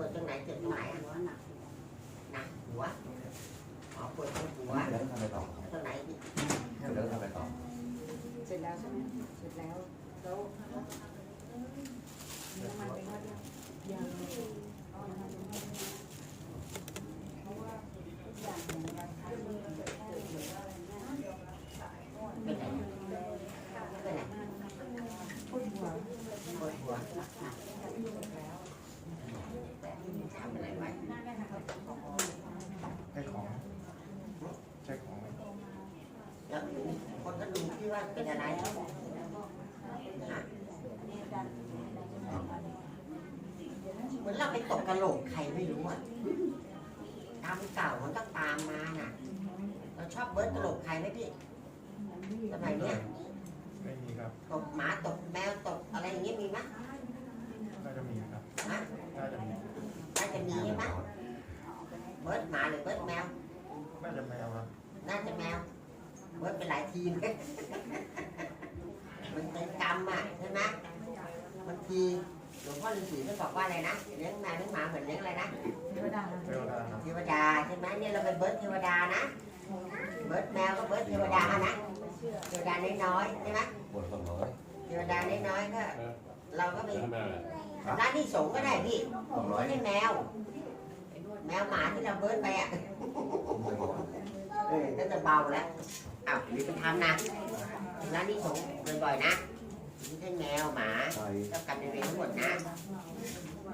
วดตรงไหนเจ็บตรงไหนอะหนักหัวอ๋อปวดตรงหัวแล้วทำอะไรต่อตรงไหนอีกแล้วทำอะไรต่อ เสร็จแล้วใช่ไหมเสร็จแล้วแล้วน้ำมันไปนวดยังยังเอาน้ำมันไปนวดเพราะว่าทุกอย่างเหมือนกันค่ะที่มันจะแค่หรือว่าอะไรเนี่ยเป็นไหนเป็นไหนปวดหัวปวดหัวแล้ว ทำอะไรไว้ ใช่ของใช่ของไหม แล้ว คนก็ดูที่ว่าเป็นอะไรฮะเหมือนเราไปตกกระโหลกใครไม่รู้อะตามเก่ามันต้องตามมาน่ะ เราชอบเบิร์ดกระโหลกใครไหมพี่สมัยเนี้ยไม่มีครับตกหมาตกแมวตกอะไรอย่างเงี้ยมีไหมน่าจะมีครับฮะน่าจะมีน่าจะมีใช่ไหมเบิร์ดหมาหรือเบิร์ดแมวน่าจะแมวครับน่าจะแมว เบิร์ดเป็นหลายทีมมันเป็นกรรมอะใช่ไหมบางทีหลวงพ่อฤาษีท่านบอกว่าอะไรนะเลี้ยงแมวเลี้ยงหมาเหมือนเลี้ยงอะไรนะเทวดาเทวดาครับเทวดาใช่ไหมเนี่ยเราเป็นเบิร์ดเทวดานะเบิร์ดแมวก็เบิร์ดเทวดานะเทวดาน้อยๆใช่ไหมบทสองร้อยเทวดาน้อยๆก็เราก็ไปทำไมอะไรร้านที่สงฆ์ก็ได้พี่สองร้อยไม่ใช่แมว แมวหมาที่เราเบิร์ดไปอะเออก็จะเบาแล้ว อ้าวหรือไปทำนะร้านนี้สงฆ์บ่อยๆนะไม่ใช่แมวหมาใช่เจ้ากรรมนายเวรทั้งหมดนะ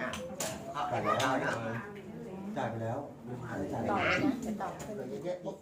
อะเคาะไปเราเนาะจ่ายไปแล้วไม่จ่ายนะเออเยอะๆที่